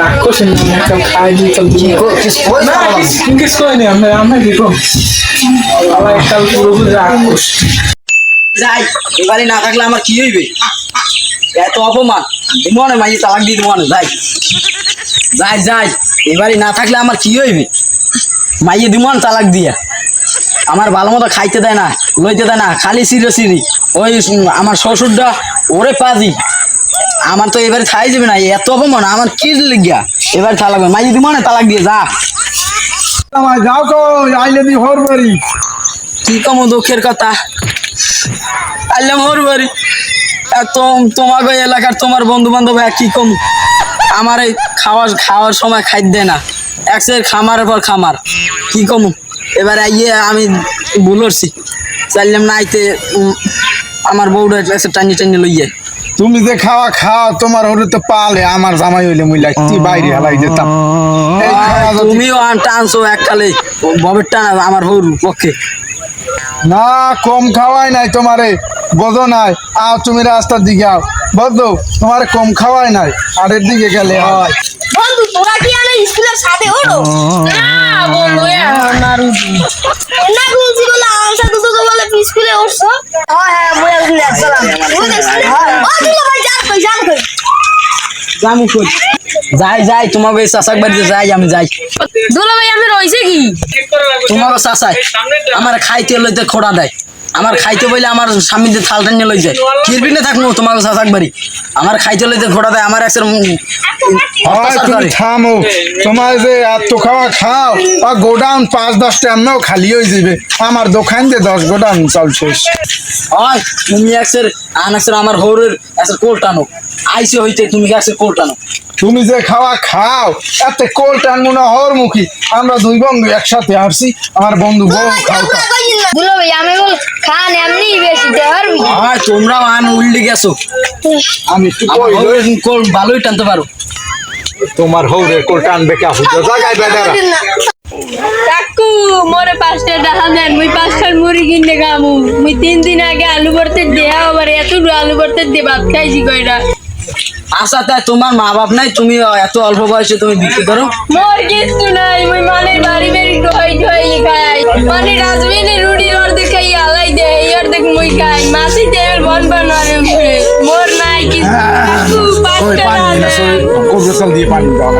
রাক্ষসের নামে একটা খাই দিই না করে নি আমরা আমরা কি কম আমার একটা পুরোপুরি রাক্ষস। যাই এবারে না থাকলে আমার কি হইবে? এত অপমান। মনে মাইয়ে তালাক দিয়ে মনে যাই। যাই যাই এবারে না থাকলে আমার কি হইবে? মাইয়ে দিমন তালাক দিয়া। আমার ভালো মতো খাইতে দেয় না লইতে দেয় না খালি সিরে সিরি ওই আমার শ্বশুরটা ওরে পাজি। আমার তো এবারে খাই যাবে না এত অপমান আমার কি লিগিয়া? এবারে তালাক মাইয়ে দিমনে তালাক দিয়ে যা। আমার যাও তো আইলে দি হর বাড়ি। কি কম দুঃখের কথা? আল্লাহ মোর বাড়ি। তোমাকে এলাকার তোমার বন্ধু বান্ধব কি কম? আমার এই খাওয়ার খাওয়ার সময় খাইতে দেয় না। একসের খামারের পর খামার। কি কম? এবারে আইয়ে আমি ভুলছি চাইলাম না আইতে আমার বউটা একসে টানি টানি লইয়ে। তুমি যে খাওয়া খাও তোমার হরে তো পালে। আমার জামাই হইলে মুই লাগছি বাইরে হালাই যেতাম। তুমিও আন টানছো এককালে ববের টান আমার বউর পক্ষে। না কম খাওয়াই নাই তোমারে বোঝো নাই। আও তুমি রাস্তার দিকে আও। বুঝছ তোমারে কম খাওয়াই নাই। আরের দিকে গেলে হয়। বন্ধু তোরা কি আমার স্কুলের সাথে ওঠো। স্কুলে উঠছো? হ্যাঁ হ্যাঁ বই স্কুলে আসলাম ও দিল ভাই জান কই জান কই জামু কই যাই যাই তোমার ওই চাষাক বাড়িতে যাই আমি যাই। দুলা ভাই আমি রইছে কি? তোমারও চাষায় আমার খাইতে লইতে খোড়া দেয়। আমার খাইতে বইলে আমার স্বামীতে থালটা নিয়ে লই যায় কিরবি না থাকব তোমাকে চাষাক বাড়ি। আমার খাইতে লইতে খোড়া দেয় আমার একসের তুমি থামো। তোমার যে এত খাওয়া খাও আর গোডাউন পাঁচ দশটা এমনও খালি হয়ে যাবে আমার দোকান দিয়ে দশ গোডাউন চল শেষ। হয় তুমি একসের আন একসের আমার হৌরের একসের কোল টানো। আইসে হইতে তুমি একসের কোল টানো। তুমি যে খাওয়া খাও এতে কোল টানবো না হর মুখী আমরা দুই বন্ধু একসাথে আসছি আমার বন্ধু বউ খাও। দুলা ভাই আমি বল খান এমনি বেশি দেহর হয় তোমরাও আন উল্টে গেছো। আমি একটু কই? হৌরের কোল ভালোই টানতে পারো। তোমার হৌরে কোল টানবে কে হুজো জায়গায় বেদারা কাকু মোরে পাঁচটা টাকা দেন মুই পাঁচটার মুড়ি কিনে খামু। মুই তিন দিন আগে আলু ভর্তে দেয়া আবার এত আলু ভর্তে দিয়ে ভাত খাইছি কয়টা আশা তাই তোমার মা বাপ নাই তুমি এত অল্প বয়সে তুমি বিক্রি করো? মোর কিছু নাই মুই বাড়ি খাই মানে রুটি অর্ধেক খাই আলাই দেয় অর্ধেক মুই খাই। মাসি তেল বন বানারে উপরে মোর নাই কিছু পাঁচটা না টাকা সই গোসল দিয়ে পানি দেওয়া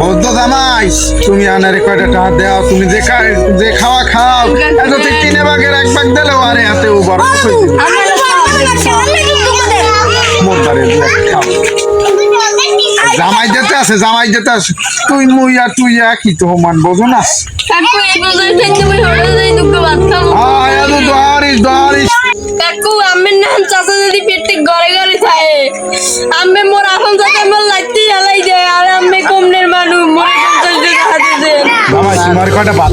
বৌদ্ধ জামাই তুমি আনারে কয়টা টাকা দাও তুমি যে যে খাওয়া খাও এত তিনে ভাগের এক ভাগ দিলেও আরে হাতে ও বড় মোর জামাই যেতে আছে জামাই যেতে আছে। তুই মুই আর তুই একই তো মান বোঝো না। কাকু নাম চাচা যদি পেটে ঘরে ঘরে থাকে আম্মে মোর আপন চাচা মোর লাগতে জ্বালাই যায় আর আম্মে কমনের মানুষ মোরে পঞ্চাশ টাকা হাতে দেন জামাই তোমার কয়টা ভাত